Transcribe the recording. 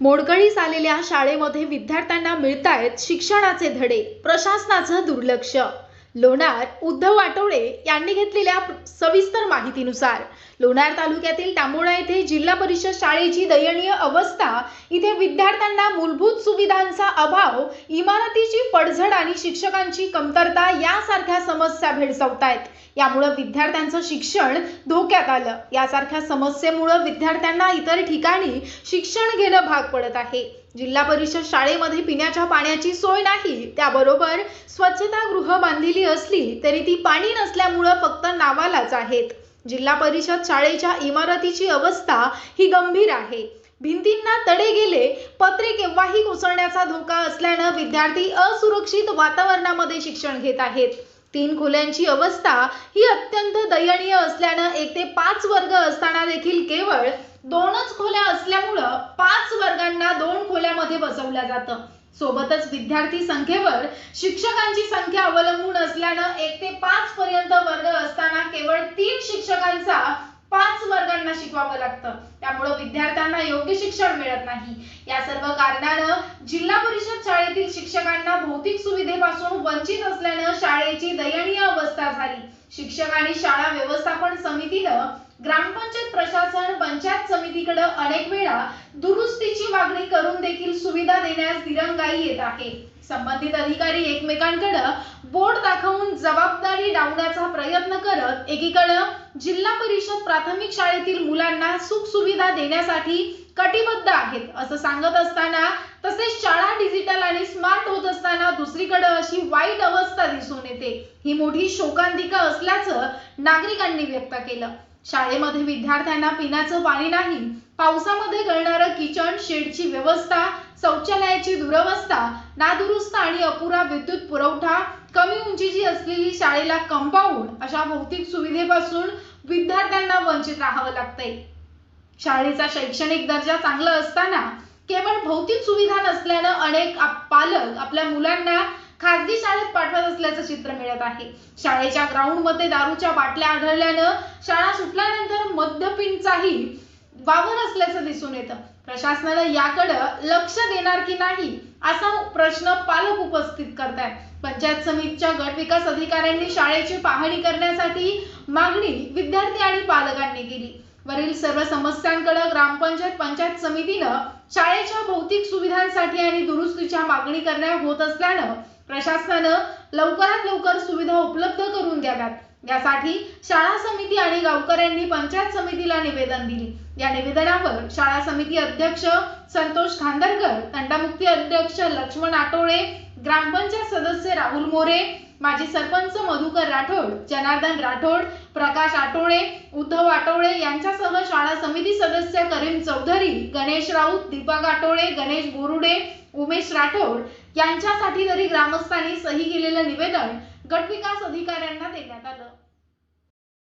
मोडकळीस आलेल्या शाळेमध्ये विद्यार्थ्यांना मिळतायत शिक्षणाचे धडे प्रशासनाचं दुर्लक्ष. लोणार उद्धव वाटोळे यांनी घेतलेल्या सविस्तर माहितीनुसार लोणार तालुक्यातील टांबोळा येथे जिल्हा परिषद शाळेची दयनीय अवस्था इथे विद्यार्थ्यांना मूलभूत सुविधांचा अभाव इमारतीची पडझड आणि शिक्षकांची कमतरता यासारख्या समस्या भेडसावतायत. यामुळं विद्यार्थ्यांचं शिक्षण धोक्यात आलं. यासारख्या समस्येमुळं विद्यार्थ्यांना इतर ठिकाणी शिक्षण घेणं भाग पडत आहे. जिल्हा परिषद शाळेमध्ये पिण्याच्या पाण्याची सोय नाही त्याबरोबर स्वच्छतागृह बांधलेली असली तरी ती पाणी नसल्यामुळं फक्त नावालाच आहेत. जिल्हा परिषद शाळेच्या इमारतीची अवस्था ही गंभीर आहे. भिंतींना तडे गेले पत्रे केव्हाही कोसळण्याचा धोका असल्यानं विद्यार्थी असुरक्षित वातावरणामध्ये शिक्षण घेत आहेत. तीन खोल्यांची अवस्था ही अत्यंत दयनीय असल्यानं एक ते पाच वर्ग असताना देखील केवळ दोनच खोल्या असल्यामुळं पाच वर्गांना दोन खोल्यामध्ये बसवलं जातं. सोबतच विद्यार्थी संख्येवर शिक्षकांची संख्या अवलंबून असल्यानं एक ते पाच पर्यंत वर्ग असताना केवळ तीन शिक्षकांचा पाच वर्गांना शिकवावं लागतं. त्यामुळं विद्यार्थ्यांना योग्य शिक्षण मिळत नाही. या सर्व कारणानं जिल्हा परिषद शाळेतील शिक्षकांना भौतिक सुविधेपासून वंचित असल्यानं शाळेची दयनीय अवस्था झाली. शिक्षक आणि शाळा व्यवस्थापन समितीनं ग्रामपंचायत प्रशासन पंचायत समितीकडे अनेक वेळा दुरुस्तीची मागणी करून देखील सुविधा देण्यास दिरंगाई येत आहे. संबंधित अधिकारी एकमेकांकडे बोर्ड दाखवून जबाबदारी डावण्याचा प्रयत्न करत एकीकडे जिल्हा परिषद प्राथमिक शाळेतील मुलांना सुख सुविधा देण्यासाठी कटिबद्ध आहेत असं सांगत असताना तसेच शाळा डिजिटल आणि स्मार्ट होत असताना दुसरीकडे अशी वाईट अवस्था दिसून येते. ही मोठी शोकांतिका असल्याचं नागरिकांनी व्यक्त केलं. शाळेमध्ये विद्यार्थ्यांना पिण्याचं पाणी नाही पावसामध्ये गळणारं किचन शेडची व्यवस्था शौचालयाची दुरवस्था नादुरुस्त आणि अपुरा विद्युत पुरवठा कमी उंचीची असलेली शाळेला कंपाऊंड अशा भौतिक सुविधेपासून विद्यार्थ्यांना वंचित राहावं लागतंय. शाळेचा शैक्षणिक दर्जा चांगला असताना केवळ भौतिक सुविधा नसल्यानं अनेक पालक आपल्या मुलांना खासगी शाळेत पाठवत असल्याचं चित्र मिळत आहे. शाळेच्या ग्राउंडमध्ये दारूच्या बाटल्या आढळल्यानं शाळा सुटल्यानंतर मद्यपिंचाही वावर असल्याचं दिसून येतं. प्रशासनानं याकडं लक्ष देणार की नाही असा प्रश्न पालक उपस्थित करतायत. पंचायत समितीच्या गट विकास अधिकाऱ्यांनी शाळेची पाहणी करण्यासाठी मागणी विद्यार्थी आणि पालकांनी केली. वरील सर्व समस्यांकडे ग्रामपंचायत पंचायत समितीनं शाळेच्या भौतिक सुविधांसाठी आणि दुरुस्तीच्या मागणी करण्या होत असल्यानं प्रशासनानं लवकरात लवकर सुविधा उपलब्ध करून द्याव्यात. यासाठी शाळा समिती आणि गावकऱ्यांनी पंचायत समितीला निवेदन दिले. या निवेदनावर शाळा समिती अध्यक्ष संतोष खांदरकर तंटामुक्ती अध्यक्ष लक्ष्मण आटोळे ग्रामपंचायत सदस्य राहुल मोरे माजी सरपंच मधुकर राठोड जनार्दन राठोड प्रकाश आटोळे उद्धव आटोळे यांच्यासह शाळा समिती सदस्य करीम चौधरी गणेश राऊत दीपक आटोळे गणेश बोरुडे उमेश राठोड यांच्यासाठी तरी ग्रामस्थांनी सही केलेलं निवेदन गटविकास अधिकाऱ्यांना देण्यात आलं.